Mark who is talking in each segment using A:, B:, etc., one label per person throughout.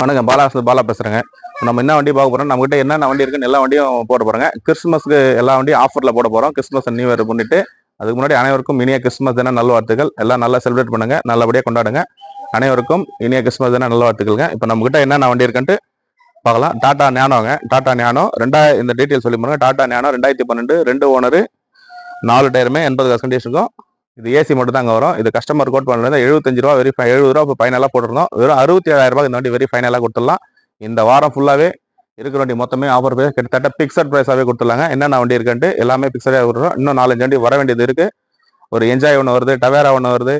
A: வணக்கம். பாலா பாலா பேசுகிறேங்க நம்ம என்ன வண்டி பார்க்க போகிறோம் நம்மகிட்ட என்னென்ன வண்டி இருக்குன்னு எல்லா வண்டியும் போட போகிறோங்க கிறிஸ்மஸ்க்கு எல்லா வண்டியும் ஆஃபரில் போட போகிறோம் கிறிஸ்மஸ் நியூ இயர் பண்ணிட்டு அதுக்கு முன்னாடி அனைவருக்கும் இனிய கிறிஸ்மஸ் தின நல்வாழ்த்துக்கள். எல்லாம் நல்லா செலிப்ரேட் பண்ணுங்க. நல்லபடியாக கொண்டாடுங்க. அனைவருக்கும் இனிய கிறிஸ்மஸ் தின நல்வாழ்த்துக்கள்ங்க. இப்போ நம்மகிட்ட என்னென்ன வண்டி இருக்குன்ட்டு பார்க்கலாம். டாடா ஞானோங்க. டாடா ஞானோ ரெண்டாயிரம் இந்த டீட்டெயில் சொல்லி பாருங்க. டாடா ஞானோ ரெண்டாயிரத்தி பன்னெண்டு. ரெண்டு ஓனரு நாலு டயருமே எண்பது காசு கண்டிஷனுக்கும் இது ஏசி மட்டும் தாங்க வரும். இது கஸ்டமர் கோட் பண்ணுறது எழுபத்தஞ்சு ரூபா வெரி எழுபது ரூபா இப்போ ஃபைனலாக போட்டிருந்தோம். வெறும் அறுபத்தி ஏழாயிரம் ரூபாய் இந்த வண்டி வெரி ஃபைனலாக கொடுத்துடலாம். இந்த வாரம் ஃபுல்லாகவே இருக்கிற வண்டி மொத்தமே ஆஃபர் பிரைஸ் கிட்டத்தட்ட பிக்சட் ப்ரைஸாகவே கொடுத்துடலாங்க. என்னென்ன வண்டி இருக்குன்ட்டு எல்லாமே பிக்சடாக கொடுத்துருவோம் இன்னும் நாலஞ்சு வண்டி வர வேண்டியது இருக்குது ஒரு என்ஜாய் ஒன்று வருது டவேரா ஒன்று வருது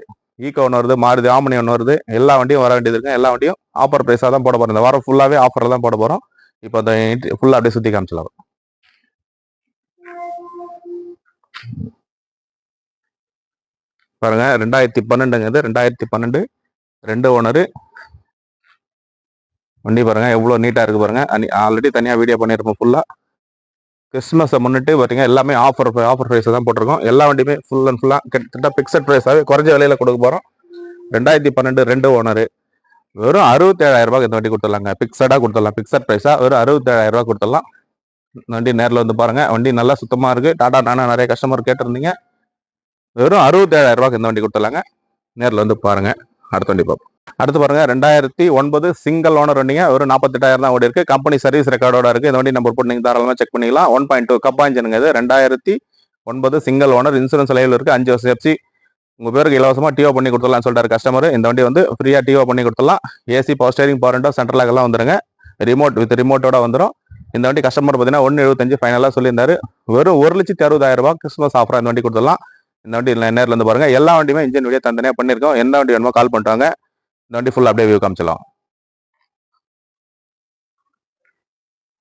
A: ஈக்கோ ஒன்று வருது மாறுதி ஆமனி ஒன்று வருது. எல்லா வண்டியும் வர வேண்டியது இருக்குது எல்லா வண்டியும் ஆஃபர் ப்ரைஸாக தான் போட போகிறோம் இந்த வாரம் ஃபுல்லாகவே ஆஃபரில் தான் போட போகிறோம் இப்போ அந்த ஃபுல்லாக அப்படியே சுற்றி காமிச்சலாம் பாருங்க ரெண்டாயிரத்தி பன்னெண்டுங்கிறது ரெண்டாயிரத்தி பன்னெண்டு ரெண்டு ஓனரு. வண்டி பாருங்க எவ்வளோ நீட்டாக இருக்கு பாருங்க. ஆல்ரெடி தனியாக வீடியோ பண்ணியிருப்போம் ஃபுல்லாக கிறிஸ்மஸை முன்னிட்டு பார்த்தீங்க எல்லாமே ஆஃபர் ஆஃபர் ப்ரைஸை தான் போட்டிருக்கோம். எல்லா வண்டியுமே ஃபுல் அண்ட் ஃபுல்லாக கிட்டத்தட்ட பிக்சட் ப்ரைஸாகவே குறைஞ்ச விலையில் கொடுக்க போகிறோம் ரெண்டாயிரத்தி பன்னெண்டு ரெண்டு ஓனரு. வெறும் அறுபத்தேழாயிரம் ரூபாய்க்கு இந்த வண்டி கொடுத்துடலாங்க. பிக்சடாக கொடுத்துடலாம். பிக்சட் ப்ரைஸாக வெறும் அறுபத்தேழாயிரம் ரூபாய் கொடுத்துடலாம். வண்டி நேரில் வந்து பாருங்கள் வண்டி நல்லா சுத்தமாக இருக்கு. டாடா நானா நிறைய கஸ்டமர் கேட்டிருந்தீங்க. வெறும் அறுபத்தேழாயிரம் ரூபாய்க்கு இந்த வண்டி கொடுத்துலாங்க நேரில் வந்து பாருங்க. அடுத்த வண்டி பார்ப்போம். அடுத்து பாருங்க ரெண்டாயிரத்தி ஒன்பது சிங்கிள் ஓனர் வண்டிங்க. ஒரு நாற்பத்தெட்டாயிரம் தான் ஓடி இருக்கு கம்பெனி சர்வீஸ் ரெக்கார்டோட இருக்கு. இந்த வண்டி நம்பர் போட்டு நீங்க தாராளமாக செக் பண்ணிக்கலாம். ஒன் பாயிண்ட் டூ கப்பா இன்ஜினுங்க இது. ரெண்டாயிரத்தி ஒன்பது சிங்கிள் ஓனர் இன்சூரன்ஸ் லைவில் இருக்கு. அஞ்சு வருஷம் எஃப்சி உங்க பேருக்கு இலவசமா டிஓ பண்ணி கொடுத்துடலாம் சொல்றாரு கஸ்டமர் இந்த வண்டி வந்து ஃப்ரீயா டிஓ பண்ணி கொடுத்துடலாம். AC power steering power central எல்லாம் வந்துருங்க. ரிமோட் வித் ரிமோட்டோட வந்துடும் இந்த வண்டி கஸ்டமர் பார்த்தீங்கன்னா ஒன்று எழுபத்தஞ்சு ஃபைனலாக சொல்லியிருந்தாரு. வெறும் ஒரு லட்சத்தி அறுபதாயிரம் ரூபா கிறிஸ்மஸ் ஆஃபராக இந்த வண்டி கொடுத்துடலாம். இந்த வண்டி நேரில் இருந்து பாருங்கள் எல்லா வண்டியுமே இன்ஜின் வீடியோ தந்தனையாக பண்ணியிருக்கோம். எந்த வண்டி வேணுமோ கால் பண்ணுறாங்க இந்த வண்டி ஃபுல் அப்படியே வியூ காமிச்சலாம்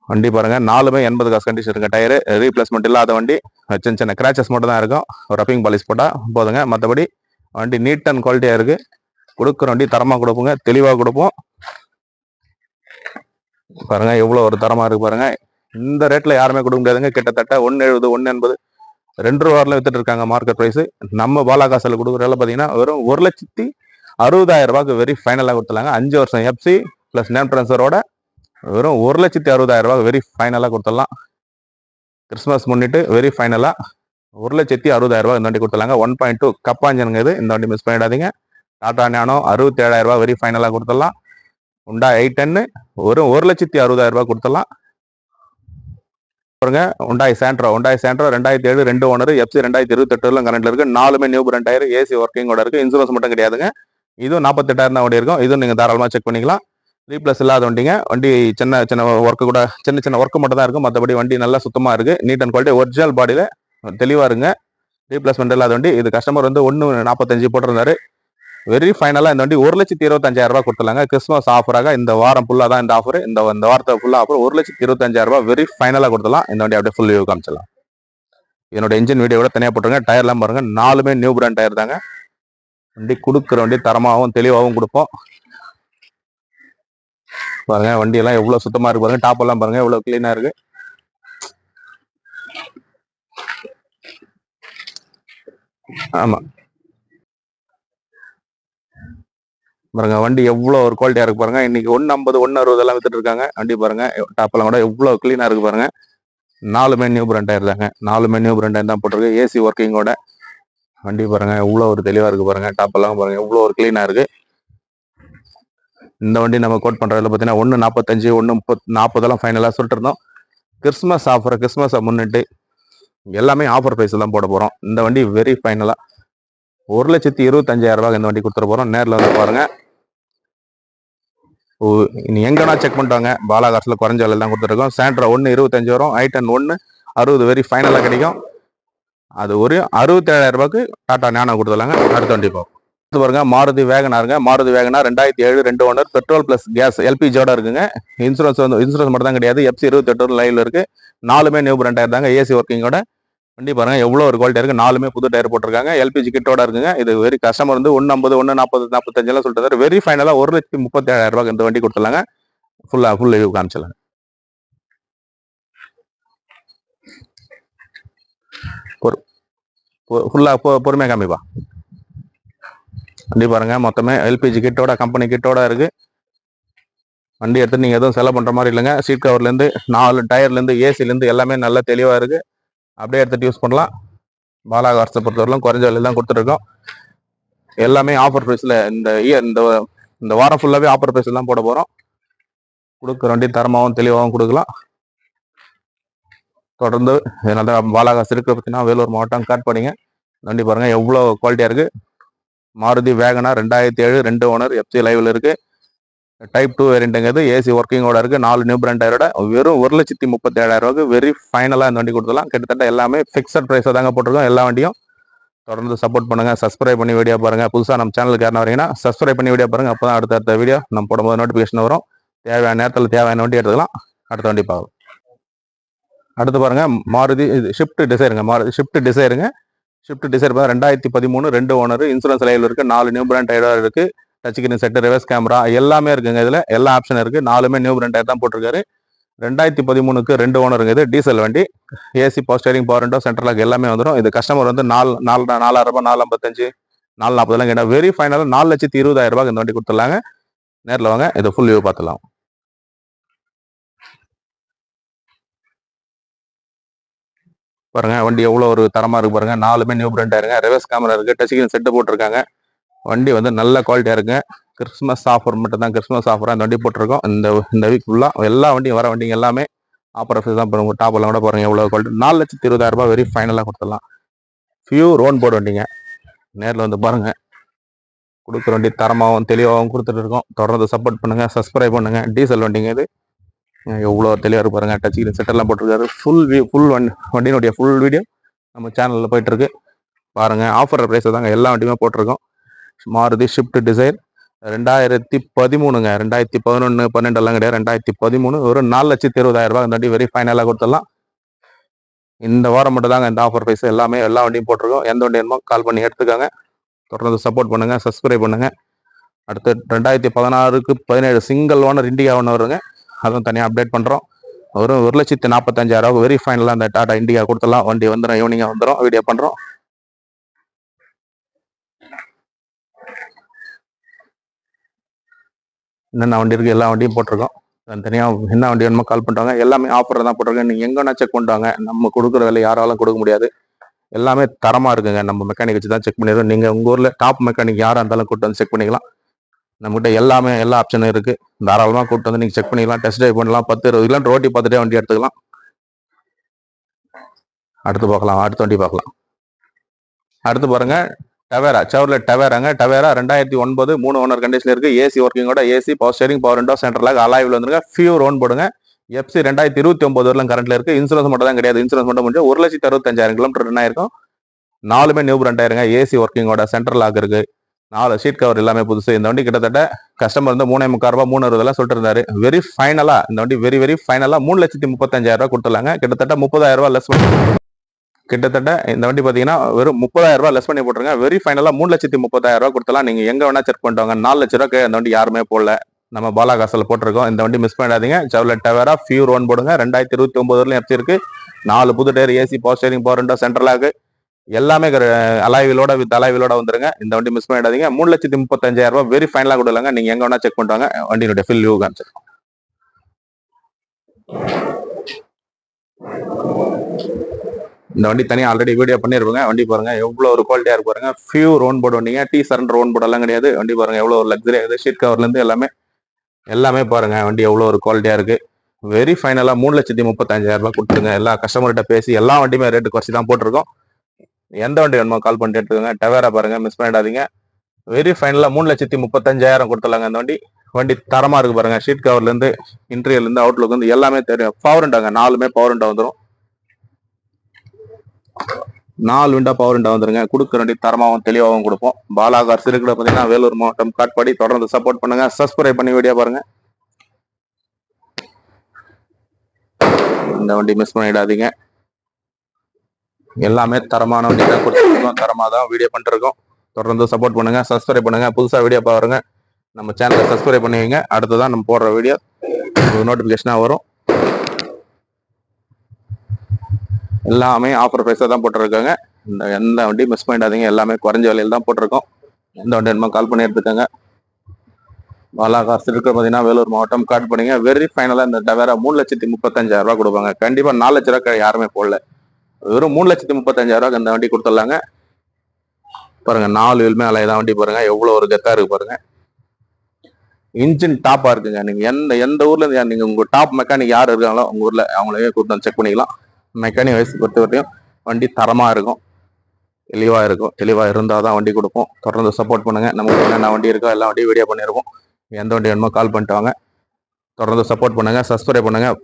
A: வண்டி பாருங்க. நாலுமே எண்பது காசு கண்டிஷன் இருக்கு டயரு. ரீப்ளேஸ்மெண்ட் இல்லாத வண்டி. சின்ன சின்ன கிராச்சஸ் மட்டும் தான் இருக்கும். ரப்பிங் பாலிஸ் போட்டால் போதுங்க. மற்றபடி வண்டி நீட் அண்ட் குவாலிட்டியாக இருக்கு. கொடுக்குற வண்டி தரமாக கொடுப்போங்க. தெளிவாக கொடுப்போம். பாருங்கள் எவ்வளோ ஒரு தரமாக இருக்குது பாருங்கள் இந்த ரேட்டில் யாருமே கொடுக்க முடியாதுங்க. கிட்டத்தட்ட ஒன்று எழுபது ஒன்று எண்பது. ரெண்டு ரூபா வித்துட்டு இருக்காங்க மார்க்கெட் ப்ரைஸ் நம்ம பாலாகாசில் கொடுக்குறதுல பார்த்தீங்கன்னா வெறும் ஒரு லட்சத்தி அறுபதாயிரம் ரூபாய்க்கு வெரி ஃபைனலாக கொடுத்துலாங்க அஞ்சு வருஷம் எஃப்சி ப்ளஸ் நேம் ட்ரான்ஸ்ஃபரோட வெறும் ஒரு லட்சத்தி அறுபதாயிரம் ரூபாய் வெரி ஃபைனலாக கொடுத்துடலாம். கிறிஸ்மஸ் முன்னிட்டு வெரி ஃபைனலாக ஒரு லட்சத்தி அறுபதாயிரம் ரூபாய் இந்த வண்டி கொடுத்துலாங்க ஒன் பாயிண்ட் டூ கப்பாஞ்சனுங்க இது. இந்த வண்டி மிஸ் பண்ணிடாதீங்க. டாடா ஞானோ அறுபத்தி ஏழாயிரம் ரூபாய் வெரி ஃபைனலாக கொடுத்துடலாம். உண்டா எயிட் டென்னு ஒரு ஒரு லட்சத்தி அறுபதாயிரம் ரூபாய் கொடுத்துடலாம். பாருங்க. உண்டாய் சேண்ட்ரோ உண்டாய் சேண்ட்ரோ ரெண்டாயிரத்தி ஏழு ரெண்டு ஓனர் எஃப்சி ரெண்டாயிரத்தி இருபத்தெட்டுல கரண்ட்ல இருக்கு. நாலுமே நியூ பிராண்ட் டயர் ஏசி ஒர்க்கிங்கோட இருக்கு. இன்சூரன்ஸ் மட்டும் கிடையாதுங்க. இதுவும் நாற்பத்தெட்டாயிரம் தான் வண்டி இருக்கும். இதுவும் நீங்க தாராளமாக செக் பண்ணிக்கலாம். ரீப்ளஸ் இல்லாத வண்டிங்க. வண்டி சின்ன சின்ன ஒர்க்கு கூட சின்ன சின்ன ஒர்க்கு மட்டும் தான் இருக்கும் மற்றபடி வண்டி நல்லா சுத்தமாக இருக்கு. நீட் அண்ட் குவாலிட்டி ஒரிஜினல் பாடியில் தெளிவாக இருங்க. ரீப்ளேஸ்மெண்ட் இல்லாத வண்டி. இது கஸ்டமர் வந்து ஒன்று நாற்பத்தஞ்சு போட்டிருந்தாரு. வெரி ஃபைனலாக இந்த வண்டி ஒரு லட்சத்தி இருபத்தஞ்சாயிரம் ரூபாய் கொடுத்துலாங்க கிறிஸ்மஸ் ஆஃபராக இந்த வாரம் ஃபுல்லாக தான் இந்த ஆஃபர் இந்த இந்த வாரத்தை ஃபுல்லாக ஆஃபர் ஒரு லட்சத்தி இருபத்தஞ்சாயிரம் ரூபாய் வெரி ஃபைனலாக கொடுத்துலாம் இந்த வண்டி அப்படியே ஃபுல் வியூ காமிச்சலாம் என்னோட இன்ஜின் வீடியோ கூட தனியாக போட்டுருங்க. டயர்லாம் பாருங்க. நாலுமே நியூ பிராண்ட் டயர் தாங்க. வண்டி கொடுக்குற வண்டி தரமாகவும் தெளிவாகவும் கொடுப்போம். பாருங்க வண்டி எல்லாம் சுத்தமாக இருக்கு பாருங்க. டாப் எல்லாம் பாருங்க எவ்வளோ க்ளீனாக இருக்கு. ஆமாம் பாருங்க வண்டி எவ்வளோ ஒரு குவாலிட்டியாக இருக்கு பாருங்க. இன்னைக்கு ஒன்று ஐம்பது ஒன்று அறுபது எல்லாம் வித்துட்டு இருக்காங்க. வண்டி பாருங்க டாப்பெல்லாம் கூட எவ்வளோ கிளீனா இருக்கு பாருங்க. நாலுமே நியூ பிராண்ட் டயர் தாங்க. நாலுமே நியூ பிராண்ட் டயர் தான் போட்டிருக்கு. ஏசி ஒர்க்கிங்கோட வண்டி பாருங்க எவ்வளோ ஒரு தெளிவாக இருக்கு பாருங்க. டாப்பெல்லாம் பாருங்க எவ்வளோ ஒரு க்ளீனாக இருக்கு. இந்த வண்டி நம்ம கோட் பண்ணுறதுல பார்த்தீங்கன்னா ஒன்று நாற்பத்தஞ்சு ஒன்று முப்பத் நாற்பதெல்லாம் ஃபைனலாக சொல்லிட்டு இருந்தோம். கிறிஸ்மஸ் ஆஃபர் கிறிஸ்மஸை முன்னிட்டு எல்லாமே ஆஃபர் ப்ரைஸ் தான் போட போகிறோம் இந்த வண்டி வெரி ஃபைனலாக ஒரு லட்சத்தி இருபத்தஞ்சாயிரம் ரூபாய் இந்த வண்டி கொடுத்துட்டு போகிறோம் நேரில் வந்து பாருங்கள் எங்கன்னா செக் பண்ணிட்டாங்க? பாலாகாசில் குறைஞ்ச விலை தான் கொடுத்துருக்கோம் சாண்ட்ரா ஒன்று இருபத்தஞ்சு வரும். ஐட்டன் ஒன்று அறுபது வரி ஃபைனலாக கிடைக்கும். அது ஒரு அறுபத்தேழாயிரம் ரூபாய்க்கு டாடா ஞானம் கொடுத்துலாங்க அடுத்த வண்டி பார்ப்போம். அடுத்து பாருங்க மாருதி வேகனாருங்க மாருதி வேகனா ரெண்டாயிரத்தி ஏழு ரெண்டு ஓனர் பெட்ரோல் பிளஸ் கேஸ் எல்பிஜியோட இருக்குங்க. இன்சூரன்ஸ் வந்து இன்சூரன்ஸ் மட்டும் தான் கிடையாது எஃப்சி இருபத்தெட்டு லைவ்ல இருக்கு. நாலுமே நியூ பிராண்ட் டயர் தாங்க ஏசி ஒர்க்கிங்கோட வண்டி பாருங்கள் எவ்வளோ ஒரு குவாலிட்டி இருக்குது நாலுமே புது டயர் போட்டிருக்காங்க. எல்பிஜி கிட்டோட இருக்குங்க. இது வெரி கஸ்டமர் வந்து ஒன்று ஐம்பது ஒன்று நாற்பது நாற்பத்தஞ்செல்லாம் சொல்லிட்டு வெரி ஃபைனலாக ஒரு லட்சத்தி முப்பத்தி ரூபாய்க்கு இந்த வண்டி கொடுத்துலாங்க ஃபுல்லாக ஃபுல் ரிவ்யூ காமிச்சலாங்க பொ பொறுமையாக காமிப்பா. வண்டி பாருங்கள் மொத்தமே எல்பிஜி கிட்டோட கம்பெனி கிட்டோட இருக்குது வண்டி எடுத்து நீங்கள் எதுவும் செலவு பண்ணுற மாதிரி இல்லைங்க. சீட் கவர்லேருந்து நாலு டயர்லேருந்து ஏசிலேருந்து எல்லாமே நல்லா தெளிவாக இருக்குது அப்படியே எடுத்துகிட்டு யூஸ் பண்ணலாம். பாலா கார்ஸை பொறுத்தவரையிலும் குறைஞ்ச விலையில தான் கொடுத்துருக்கோம் எல்லாமே ஆஃபர் ப்ரைஸில் இந்த இயர் இந்த இந்த வாரம் ஃபுல்லாகவே ஆஃபர் ப்ரைஸில் தான் போட போகிறோம் கொடுக்குற வண்டி தரமாகவும் தெளிவாகவும் கொடுக்கலாம். தொடர்ந்து அதனால தான் பாலாகாஸ் இருக்கிற பார்த்தீங்கன்னா வேலூர் மாவட்டம் காட்பாடிங்க. பண்ணிங்க வண்டி பாருங்கள் எவ்வளோ குவாலிட்டியாக இருக்குது மாருதி வேகனா ரெண்டாயிரத்தி ஏழு ரெண்டு ஓனர் எஃப்சி லைவில் இருக்குது டைப் டூ வேரியண்ட்டுங்கிறது ஏசி ஒர்க்கிங்கோட இருக்குது நாலு நியூ பிராண்ட் டயரோட வெறும் ஒரு லட்சத்தி முப்பத்தி ஏழாயிரம் வெரி ஃபைனலாக இந்த வண்டி கொடுத்துலாம் கிட்டத்தட்ட எல்லாமே ஃபிக்ஸட் ப்ரைஸாக தாங்க போட்டிருக்கோம். எல்லா வண்டியும் தொடர்ந்து சப்போர்ட் பண்ணுங்கள் சப்ஸ்கிரைப் பண்ணி வீடியோ பாருங்கள் புதுசாக நம்ம சேனலுக்கு யாரும் வரீங்கன்னா சப்ஸ்கிரைப் பண்ணி வீடியோ பாருங்கள் அப்போ தான் அடுத்த அடுத்த வீடியோ நம்ம போடும்போது நோட்டிஃபிகேஷன் வரும். தேவையான நேரத்தில் தேவையான வண்டி எடுத்துக்கலாம். அடுத்த வண்டி பார்க்கலாம். அடுத்து பாருங்கள் மாருதி இது ஷிஃப்ட் டிசைருங்க மாருதி ஷிஃப்ட் டிசைருங்க ஷிஃப்ட் டிசைர் பார்த்தா ரெண்டாயிரத்தி பதிமூணு ரெண்டு ஓனர் இன்சூரன்ஸ் லைவில் இருக்குது நாலு நியூ பிராண்ட் டயர் இருக்குது touch screen set reverse camera எல்லாமே இருக்குங்க இதில். எல்லா ஆப்ஷன் இருக்குது நாலுமே நியூ பிராண்ட் தான் போட்டிருக்காரு. ரெண்டாயிரத்தி பதிமூணுக்கு ரெண்டு ஓனருங்க இது டீசல் வண்டி AC power steering power window central lock எல்லாமே வந்துடும் இது கஸ்டமர் வந்து நாலு நாலு நாலாயிரம் ரூபாய் நாலு ஐம்பத்தஞ்சு நாலு நாற்பதுலாம் கேட்டால் வெரி ஃபைனலாக நாலு லட்சத்தி இருபதாயிரம் ரூபாய்க்கு இந்த வண்டி கொடுத்துடலாங்க. நேரில் வாங்க. இதை ஃபுல் வியூ பார்த்துலாம் பாருங்க வண்டி எவ்வளோ ஒரு தரமாக இருக்கு பாருங்க. நாலுமே நியூ பிராண்டா இருங்க ரிவர்ஸ் கேமரா இருக்குது டச் ஸ்கிரீன் செட்டு போட்டிருக்காங்க. வண்டி வந்து நல்ல குவாலிட்டியாக இருக்குங்க கிறிஸ்மஸ் ஆஃபர் மட்டும் தான் கிறிஸ்மஸ் ஆஃபராக இந்த வண்டி போட்டிருக்கோம். இந்த இந்த வீக் ஃபுல்லாக எல்லா வண்டியும் வர வண்டிங்க எல்லாமே ஆஃபர் ஆஃபீஸ் தான் பாருங்க டாப்பெல்லாம் கூட பாருங்க எவ்வளோ குவாலிட்டி நாலு லட்சத்தி இருபதாயிரம் ரூபாய் வெரி ஃபைனலாக கொடுத்துடலாம். ஃபியூ ரோன் போர்டு வண்டிங்க. நேரில் வந்து பாருங்க. கொடுக்குற வண்டி தரமாகவும் தெளிவாகவும் கொடுத்துட்டு இருக்கோம். தொடர்ந்து சப்போர்ட் பண்ணுங்கள் சப்ஸ்கிரைப் பண்ணுங்க. டீசல் வண்டிங்க இது. எவ்வளோ தெளிவாக இருக்கு டச் கிரீன் செட்டெல்லாம் போட்டிருக்காரு. ஃபுல் வியூ ஃபுல் வண்டி வண்டியினுடைய ஃபுல் வீடியோ நம்ம சேனலில் போயிட்டுருக்கு பாருங்கள் பாருங்க ஆஃபர் ப்ரைஸ் தாங்க எல்லா வண்டியுமே போட்டிருக்கோம். மாருதி ஷிஃப்ட் டிசைர் ரெண்டாயிரத்தி பதிமூணுங்க. ரெண்டாயிரத்தி பதினொன்று பன்னெண்டெல்லாம் கிடையாது ரெண்டாயிரத்தி பதிமூணு ஒரு நாலு லட்சத்தி இருபதாயிரம் ரூபாய் இந்த வண்டி வெரி ஃபைனலாக கொடுத்துடலாம். இந்த வாரம் மட்டும் தாங்க இந்த ஆஃபர் ப்ரைஸ் எல்லாமே எல்லா வண்டியும் போட்டிருக்கோம். எந்த வண்டி வேணுமோ கால் பண்ணி எடுத்துக்கோங்க. தொடர்ந்து சப்போர்ட் பண்ணுங்கள் சப்ஸ்கிரைப் பண்ணுங்கள் அடுத்து ரெண்டாயிரத்தி பதினாறுக்கு பதினேழு சிங்கிள் ஓனர் இண்டிகா ஒன்று வருங்க. அதுவும் தனியாக அப்டேட் பண்ணுறோம் ஒரு ஒரு லட்சத்தி நாற்பத்தஞ்சாயிரம் வெரி ஃபைனலாக அந்த டாடா இண்டிகா கொடுத்துடலாம். வண்டி வந்துடும் ஈவினிங்காக வந்துடும் வீடியோ பண்ணுறோம் என்னென்ன வண்டி இருக்குது எல்லா வண்டியும் போட்டிருக்கோம். தனியாக என்ன வண்டி வேணுமோ கால் பண்ணுறாங்க எல்லாமே ஆஃபர் தான் போட்டிருக்கோம் நீங்கள் எங்கன்னா செக் பண்ணுவாங்க நம்ம கொடுக்குற விலை யாராலும் கொடுக்க முடியாது. எல்லாமே தரமாக இருக்குங்க. நம்ம மெக்கானிக் வச்சு தான் செக் பண்ணிடுறோம் நீங்கள் உங்கள் ஊரில் டாப் மெக்கானிக் யாராக இருந்தாலும் கூட்டு வந்து செக் பண்ணிக்கலாம். நம்மகிட்ட எல்லாமே எல்லா ஆப்ஷனும் இருக்குது தாராளமாக கூட்டு வந்து நீங்கள் செக் பண்ணிக்கலாம். டெஸ்ட் ட்ரைவ் பண்ணலாம். பத்து இருபது கிலோ ரோட்டி பார்த்துட்டே வண்டி எடுத்துக்கலாம். அடுத்து பார்க்கலாம். அடுத்த வண்டி பார்க்கலாம். அடுத்து பாருங்கள் டவேரா? சவரில் டவேராங்க. டவேரா ரெண்டாயிரத்தி ஒன்பது மூணு ஓனர் கண்டிஷன் இருக்கு. AC ஒர்க்கிங்கோட AC power steering power window சென்டர்லாக alloy wheel வந்துருங்க. ஃபியூர் ஓன் போடுங்க. எஃப்சி ரெண்டாயிரத்தி இருபத்தி ஒன்பது வரலாம் கரண்ட்ல இருக்கு. இன்சூரன்ஸ் மட்டும் தான் கிடையாது. இன்சூரன்ஸ் மட்டும் முடிஞ்சு ஒரு லட்சத்தி அறுபத்தஞ்சாயிரம் கிலோமீட்டர் ரன் ஆயிருக்கும். நாலுமே நியூ பிராண்ட் ஆயிருங்க. ஏசி ஒர்க்கிங்கோட சென்ட்ரல் லாக் இருக்கு. நாலு சீட் கவர் எல்லாமே புதுசு. இந்த வண்டி கிட்டத்தட்ட கஸ்டமர் வந்து மூணே முக்கால் ரூபா மூணு அறுபதெல்லாம் சொல்லிட்டு இருந்தாரு வெரி ஃபைனலா இந்த வண்டி வெரி வெரி ஃபைனலா மூணு லட்சத்தி முப்பத்தஞ்சாயிரம் ரூபா கொடுத்துலாங்க கிட்டத்தட்ட முப்பதாயிரம் ரூபா லெஸ் கிட்டத்தட்ட இந்த வண்டி பார்த்தீங்கன்னா வெறும் முப்பதாயிரம் ரூபாய் லெஸ் பண்ணி போட்டுருங்க வெரி ஃபைனலாக மூணு லட்சத்தி முப்பதாயிரம் ரூபா கொடுத்தலாம். நீங்கள் எங்கே வேணா செக் பண்ணிட்டு வாங்க. நாலு லட்ச ரூபாய்க்கு அந்த வண்டி யாருமே போடல. நம்ம பாலாகாசில் போட்டிருக்கோம். இந்த வண்டி மிஸ் பண்ணிடாதீங்க. செவலட் டவேரா ஃபியூர் ஒன் போடுங்க. ரெண்டாயிரத்தி இருபத்தி ஒன்பது வரலையும் எஃப்சி இருக்கு. நாலு புது tyre AC power steering power ரெண்டோ சென்ட்ரலாக எல்லாமே அலாய்விலோட வித் அலாய்விலோட வந்துருங்க. இந்த வண்டி மிஸ் பண்ணிடாதீங்க. மூணு லட்சத்தி முப்பத்தஞ்சாயிரம் ரூபாய் வெரி ஃபைனலாக கொடுலாங்க நீங்கள் எங்கே வேணா செக் பண்ணுவாங்க வண்டியினுடைய ஃபில் வியூ காமிச்சு இந்த வண்டி தனியாக ஆல்ரெடி வீடியோ பண்ணிருப்பாங்க. வண்டி பாருங்க எவ்வளோ ஒரு குவாலிட்டியாக இருக்கு பாருங்க. ஃபியூ ரோன் போர்டு வண்டிங்க. டி சரண்டர் ரோன் போர்டு எல்லாம் கிடையாது. வண்டி பாருங்க எவ்வளோ ஒரு லக்ஸரி ஆகுது ஷீட் கவர்லேருந்து எல்லாமே எல்லாமே பாருங்க. வண்டி எவ்வளோ ஒரு குவாலிட்டியாக இருக்கு. வெரி ஃபைனலாக மூணு லட்சத்தி முப்பத்தஞ்சாயிரம் ரூபாய் கொடுத்துருங்க. எல்லா கஸ்டமர்கிட்ட பேசி எல்லா வண்டியுமே ரேட்டு குறைச்சி தான் போட்டிருக்கோம். எந்த வண்டி வேணுமோ கால் பண்ணிட்டு எடுத்துக்கோங்க. டவேரா பாருங்க மிஸ் பண்ணிடாதீங்க. வெரி ஃபைனலாக மூணு லட்சத்தி முப்பத்தஞ்சாயிரம் கொடுத்துலாங்க அந்த வண்டி. வண்டி தரமாக இருக்கு பாருங்க. ஷீட் கவர்லேருந்து இன்டீரியர்லேருந்து அவுட்லுக்கு வந்து எல்லாமே தெரியும். பவர் உண்டாங்க நாலுமே பவர் உண்டா வந்துடும் நாலு விண்டா பவர் விண்டா வந்துருங்க. கொடுக்க வேண்டிய தரமாகவும் தெளிவாகவும் கொடுப்போம். பாலாகார் சிறுகிட பார்த்தீங்கன்னா வேலூர் மாவட்டம் காட்பாடி. தொடர்ந்து சப்போர்ட் பண்ணுங்க. சப்ஸ்கிரைப் பண்ணி வீடியோ பாருங்க. இந்த வண்டி மிஸ் பண்ணிடாதீங்க. எல்லாமே தரமான வண்டி தான் கொடுத்துருக்கோம். தரமாக தான் வீடியோ பண்ணிருக்கோம். தொடர்ந்து சப்போர்ட் பண்ணுங்க. சப்ஸ்கிரைப் பண்ணுங்க. புதுசாக வீடியோ பாருங்க. நம்ம சேனலை சப்ஸ்கிரைப் பண்ணுவீங்க அடுத்ததான் நம்ம போடுற வீடியோ நோட்டிஃபிகேஷனாக வரும். எல்லாமே ஆஃபர் ப்ரைஸாக தான் போட்டிருக்காங்க. இந்த எந்த வண்டியும் மிஸ் பண்ணிடாதீங்க. எல்லாமே குறைஞ்ச விலையில் தான் போட்டிருக்கோம். எந்த வண்டி வேணுமோ கால் பண்ணி எடுத்துக்கோங்க. பாலா காசு இருக்கிற பார்த்தீங்கன்னா வேலூர் மாவட்டம் காட் பண்ணிங்க வெரி ஃபைனலாக இந்த டவேரா மூணு லட்சத்தி முப்பத்தஞ்சாயிரம் ரூபா கொடுப்பாங்க. கண்டிப்பாக நாலு லட்ச ரூபா யாருமே போடல. வெறும் மூணு லட்சத்தி முப்பத்தஞ்சாயிரம் இந்த வண்டி கொடுத்துடலாங்க. பாருங்க நாலு வீலுமே அலையதான் வண்டி பாருங்க. எவ்வளோ ஒரு கெத்தாக இருக்கு பாருங்க. இன்ஜின் டாப்பாக இருக்குங்க. நீங்கள் எந்த எந்த ஊர்ல இருந்து உங்கள் டாப் மெக்கானிக் யார் இருக்காங்களோ உங்கள் ஊரில் அவங்களே கூப்பிட்டு செக் பண்ணிக்கலாம். மெக்கானிக் வயசு பொறுத்த வரையும் வண்டி தரமாக இருக்கும். தெளிவாக இருக்கும். தெளிவாக இருந்தால் தான் வண்டி கொடுப்போம். தொடர்ந்து சப்போர்ட் பண்ணுங்க. நமக்கு என்னென்ன வண்டி இருக்கோ எல்லா வண்டியும் வீடியோ பண்ணியிருக்கோம் எந்த வண்டி வேணுமோ கால் பண்ணிட்டு வாங்க. தொடர்ந்து சப்போர்ட் பண்ணுங்கள் சப்ஸ்கிரைப் பண்ணுங்கள்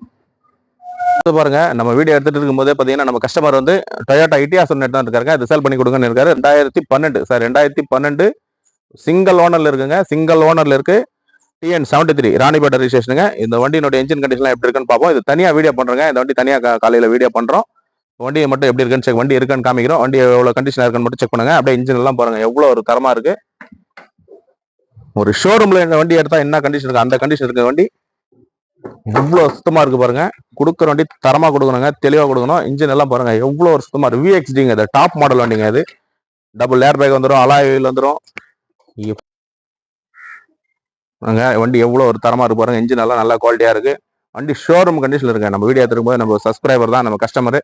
A: இது பாருங்க. நம்ம வீடியோ எடுத்துட்டு இருக்கும்போதே பார்த்தீங்கன்னா நம்ம கஸ்டமர் வந்து டொயோட்டா இட்டியாஸ் ஒன்று தான் இருக்காங்க அது சேல் பண்ணி கொடுங்கன்னு இருக்காரு. ரெண்டாயிரத்தி பன்னெண்டு. சார் ரெண்டாயிரத்தி பன்னெண்டு சிங்கிள் ஓனர்ல இருக்குங்க. சிங்கிள் ஓனர்ல இருக்கு. டிஎன் செவன்டி த்ரீ ராணிபேட்டை ரிஜிஸ்ட்ரேஷனுங்க இந்த வண்டியோட இன்ஜின் கண்டிஷன் எப்படி இருக்குன்னு பார்ப்போம். இது தனியாக வீடியோ பண்ணுறேங்க இந்த வண்டி தனியாக காலையில் வீடியோ பண்ணுறோம் வண்டி மட்டும் எப்படி இருக்குன்னு செக் வண்டி இருக்கான்னு காமிக்கிறோம். வண்டி எவ்வளோ கண்டிஷன் இருக்குன்னு மட்டும் செக் பண்ணுங்க. அப்படியே இன்ஜின் எல்லாம் பாருங்க. எவ்வளோ ஒரு தரமா இருக்கு. ஒரு ஷோரூமில் இந்த வண்டி எடுத்தால் என்ன கண்டிஷன் இருக்கு? அந்த கண்டிஷன் இருக்க வண்டி எவ்வளோ சுத்தமாக இருக்கு பாருங்க. கொடுக்குற வண்டி தரமாக கொடுக்கணுங்க. தெளிவாக கொடுக்கணும். இன்ஜின் எல்லாம் பாருங்க. எவ்வளோ ஒரு சுத்தமாக இருக்கு. விஎக்ஸ்டிங்க இது. டாப் மாடல் வண்டிங்க அது டபுள் ஏர் பேக் வந்துடும் அலாய் வீல் வந்துடும் அங்க வண்டி எவ்வளோ ஒரு தரமாக இருக்கு பாருங்க. இன்ஜின் எல்லாம் நல்லா குவாலிட்டியாக இருக்குது வண்டி ஷோரூம் கண்டிஷனில் இருக்கு நம்ம வீடியோ எடுத்துக்கும் போது நம்ம சப்ஸ்கிரைபர் தான் நம்ம கஸ்டமர்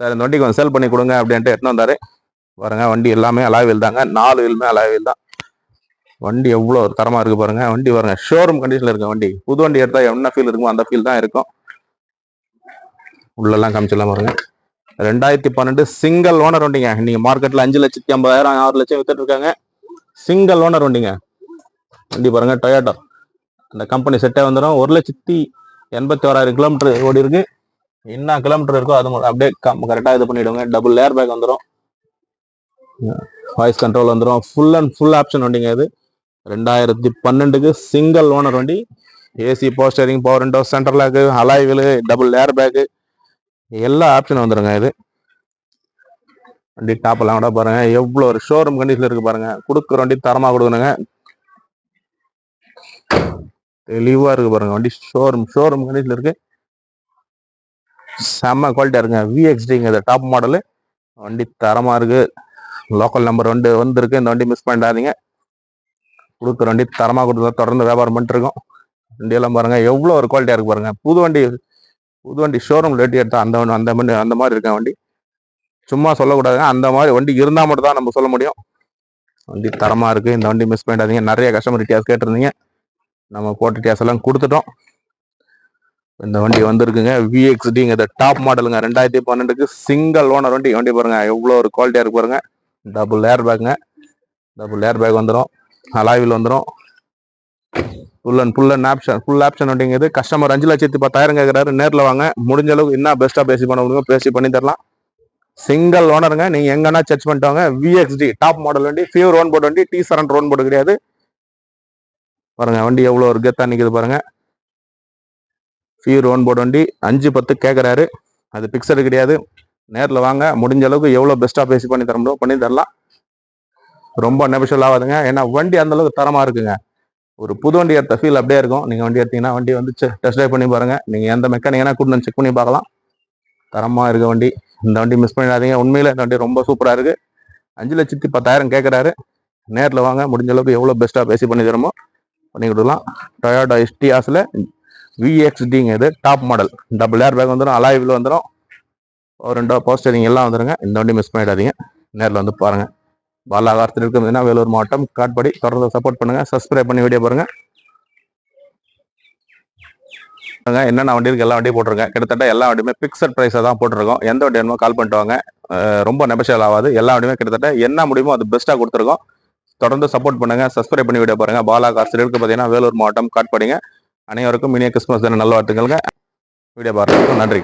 A: சார் இந்த வண்டிக்கு கொஞ்சம் சேல் பண்ணி கொடுங்க அப்படின்ட்டு எடுத்துன்னு வந்தாரு. பாருங்க வண்டி எல்லாமே அலாவில் தாங்க. நாலு வீலுமே அலாவில் தான். வண்டி எவ்வளோ ஒரு தரமாக இருக்குது பாருங்க. வண்டி பாருங்க. ஷோரூம் கண்டிஷனில் இருக்க வண்டி. புது வண்டி எடுத்தால் என்ன ஃபீல் இருக்குமோ அந்த ஃபீல் தான் இருக்கும். உள்ளெல்லாம் காமிச்சிடலாம் பாருங்க. ரெண்டாயிரத்தி பன்னெண்டு சிங்கிள் ஓனர் வண்டிங்க. நீங்கள் மார்க்கெட்டில் அஞ்சு லட்சத்தி ஐம்பதாயிரம் ஆறு லட்சம் வித்துட்டு இருக்காங்க. சிங்கிள் ஓனர் வண்டிங்க. வண்டி பாருங்க டொயாட்டோ அந்த கம்பெனி செட்டே வந்துடும் ஒரு லட்சத்தி எண்பத்தி ஓராயிரம் கிலோமீட்டர் ஓடி இருக்கு. என்ன கிலோமீட்டர் இருக்கோ அது அப்படியே கரெக்டாக இது பண்ணிவிடுங்க டபுள் ஏர் பேக் வந்துடும் வாய்ஸ் கண்ட்ரோல் வந்துடும் ஃபுல் அண்ட் ஃபுல் ஆப்ஷன் வண்டிங்க இது. ரெண்டாயிரத்தி பன்னெண்டுக்கு சிங்கிள் ஓனர் வண்டி. AC போஸ்டரிங் power window center lock alloy wheel double air bag எல்லா ஆப்ஷனும் வந்துடுங்க இது. வண்டி டாப்லாம் கூட பாருங்கள் எவ்வளோ ஒரு ஷோரூம் கண்டிஷனில் இருக்குது பாருங்கள் கொடுக்குற வண்டி தரமாக கொடுக்கணுங்க. தெளிவாக இருக்குது பாருங்கள் வண்டி ஷோரூம் ஷோரூம் கண்டிஷன்ல இருக்குது செம்ம குவாலிட்டியாக இருக்குங்க. விஎக்ஸ்டிங்க இது டாப் மாடலு வண்டி தரமாக இருக்குது லோக்கல் நம்பர் வந்து வந்திருக்கு. இந்த வண்டி மிஸ் பண்ணிடாதீங்க. கொடுக்குற வண்டி தரமாக கொடுத்தா தொடர்ந்து வியாபாரம் பண்ணிட்டு இருக்கோம் வண்டியெல்லாம் பாருங்கள் எவ்வளோ ஒரு குவாலிட்டியாக இருக்கு பாருங்கள் புது வண்டி புது வண்டி ஷோரூம் லேட்டி எடுத்தால் அந்த அந்த வண்டி அந்த மாதிரி இருக்கேன் வண்டி. சும்மா சொல்லக்கூடாதுங்க. அந்த மாதிரி வண்டி இருந்தால் மட்டும் தான் நம்ம சொல்ல முடியும். வண்டி தரமாக இருக்குது இந்த வண்டி மிஸ் பண்ணிடாதீங்க. நிறைய கஸ்டமர் டீட்டெயில்ஸ் கேட்டிருந்தீங்க. நம்ம போட்ட டீட்டெயில்ஸ் எல்லாம் கொடுத்துட்டோம். இந்த வண்டி வந்திருக்குங்க. விஎக்ஸ்டிங்க இந்த டாப் மாடலுங்க ரெண்டாயிரத்தி பன்னெண்டுக்கு சிங்கிள் ஓனர் வண்டி. வண்டி பாருங்க எவ்வளோ ஒரு குவாலிட்டியாக இருக்கு பாருங்க. டபுள் ஏர் பேக்குங்க டபுள் ஏர் பேக் வந்துடும் அலாவில் வந்துடும் full and full and option full option அப்படிங்கிறது கஸ்டமர் அஞ்சு லட்சத்தி பத்தாயிரம் கேட்குறாரு நேரில் வாங்க. முடிஞ்ச அளவுக்கு என்ன பெஸ்ட்டாக பேசி பண்ண முடியுமோ பேசி பண்ணி தரலாம். சிங்கிள் ஓனருங்க நீங்கள் எங்கன்னா சர்ச் பண்ணிட்டு வாங்க விஎக்ஸ்டி டாப் மாடல் வண்டி. ஃபியூர் ரோன் போர்டு வண்டி. டி சரன் ரோன் போர்டு கிடையாது. பாருங்க வண்டி எவ்வளோ ஒரு கெத்தா நிற்குது பாருங்க. ஃபியூர் ஒன் போர்டு வண்டி அஞ்சு பத்து கேட்குறாரு அது பிக்சடு கிடையாது. நேரில் வாங்க முடிஞ்ச அளவுக்கு எவ்வளோ பெஸ்ட்டாக பேசி பண்ணி தர முடியும் பண்ணி தரலாம். ரொம்ப நெபிஷல் ஆகாதுங்க. ஏன்னா வண்டி அந்தளவுக்கு தரமாக இருக்குங்க. ஒரு புது வண்டி எடுத்த ஃபீல் அப்படியே இருக்கும். நீங்கள் வண்டி எடுத்தீங்கன்னா வண்டி வந்து டெஸ்ட் ட்ரைவ் பண்ணி பாருங்கள் நீங்கள் எந்த மெக்கானிக்னா கூட்டு செக் பண்ணி பார்க்கலாம். தரமாக இருக்க வண்டி. இந்த வண்டி மிஸ் பண்ணிடாதீங்க. உண்மையில் இந்த வண்டி ரொம்ப சூப்பராக இருக்குது அஞ்சு லட்சத்தி பத்தாயிரம் கேட்குறாரு நேரில் வாங்க முடிஞ்ச அளவுக்கு எவ்வளோ பெஸ்ட்டாக பேசி பண்ணி தரமோ பண்ணி கொடுக்கலாம் டொயோட்டா எஸ்டிஆஸில் விஎக்ஸ்டிங்க இது top model double air bag வந்துடும் அலாய்வில் வந்துடும் ஒரு ரெண்டோ போஸ்டரிங் எல்லாம் வந்துடுங்க இந்த வண்டி மிஸ் பண்ணிடாதீங்க. நேரில் வந்து பாருங்கள் பாலாகாரத்தில் இருக்குதுன்னா வேலூர் மாவட்டம் காட்படி. தொடர்ந்து சப்போர்ட் பண்ணுங்கள் சப்ஸ்கிரைப் பண்ணி வீடியோ பாருங்கள் என்னென்ன வண்டி இருக்குது எல்லா வண்டியும் போட்டிருக்கேன் கிட்டத்தட்ட எல்லா வண்டியுமே பிக்சட் ப்ரைஸாக தான் போட்டிருக்கோம். எந்த வண்டி வேணுமோ கால் பண்ணிட்டு வாங்க. ரொம்ப நெபஷியல் ஆகாது. எல்லா வண்டியுமே கிட்டத்தட்ட என்ன முடியுமோ அது பெஸ்ட்டாக கொடுத்துருக்கோம். தொடர்ந்து சப்போர்ட் பண்ணுங்க சப்ஸ்கிரைப் பண்ணி வீடியோ பாருங்க. பாலா காசு இருக்கு பார்த்தீங்கன்னா வேலூர் மாவட்டம் காட்பாடிங்க. அனைவருக்கும் இனிய கிறிஸ்மஸ் தின நல்வாழ்த்துக்கள்ங்க. வீடியோ பாருங்க. நன்றி.